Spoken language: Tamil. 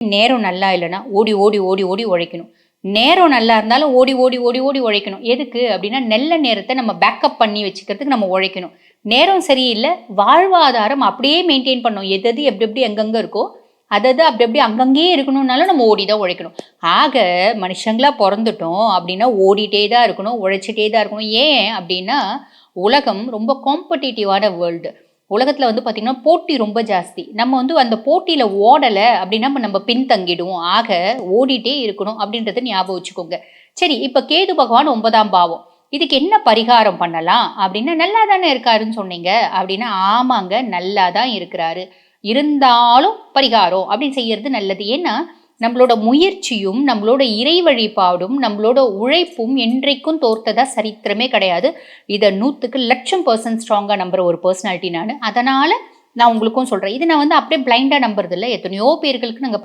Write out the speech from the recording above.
நேரம் நல்லா இல்லைன்னா ஓடி ஓடி ஓடி ஓடி உழைக்கணும். நேரம் நல்லா இருந்தாலும் ஓடி ஓடி ஓடி ஓடி உழைக்கணும். எதுக்கு அப்படின்னா நல்ல நேரத்தை நம்ம பேக்கப் பண்ணி வச்சுக்கிறதுக்கு நம்ம உழைக்கணும். நேரம் சரியில்லை வாழ்வாதாரம் அப்படியே மெயின்டைன் பண்ணணும். எது எது எப்படி எப்படி எங்கெங்கே இருக்கோ அதது அப்படி அப்படி அங்கங்கேயே இருக்கணும்னாலும் நம்ம ஓடி தான் உழைக்கணும். ஆக மனுஷங்களாக பிறந்துட்டோம் அப்படின்னா ஓடிட்டே தான் இருக்கணும் உழைச்சிட்டே தான் இருக்கணும். ஏன் அப்படின்னா உலகம் ரொம்ப காம்படிட்டிவான வேர்ல்டு உலகத்தில் வந்து பார்த்திங்கன்னா போட்டி ரொம்ப ஜாஸ்தி. நம்ம வந்து அந்த போட்டியில் ஓடலை அப்படின்னா நம்ம பின்தங்கிடுவோம். ஆக ஓடிட்டே இருக்கணும் அப்படின்றத ஞாபகம் வச்சுக்கோங்க. சரி இப்போ கேது பகவான் ஒன்பதாம் பாவம். இதுக்கு என்ன பரிகாரம் பண்ணலாம்? அப்படின்னா நல்லா தானே இருக்காருன்னு சொன்னீங்க. அப்படின்னா ஆமாங்க நல்லா தான் இருக்கிறாரு. இருந்தாலும் பரிகாரம் அப்படின்னு செய்யறது நல்லது. ஏன்னா நம்மளோட முயற்சியும் நம்மளோட இறை வழிபாடும் நம்மளோட உழைப்பும் என்றைக்கும் தோர்த்ததா சரித்திரமே கிடையாது. இதை நூற்றுக்கு லட்சம் பர்சன்ட் ஸ்ட்ராங்காக நம்புற ஒரு பர்சனாலிட்டி நான். அதனால் நான் உங்களுக்கும் சொல்கிறேன் இது நான் வந்து அப்படியே பிளைண்டாக நம்புறதில்லை. எத்தனையோ பேர்களுக்கு நாங்கள்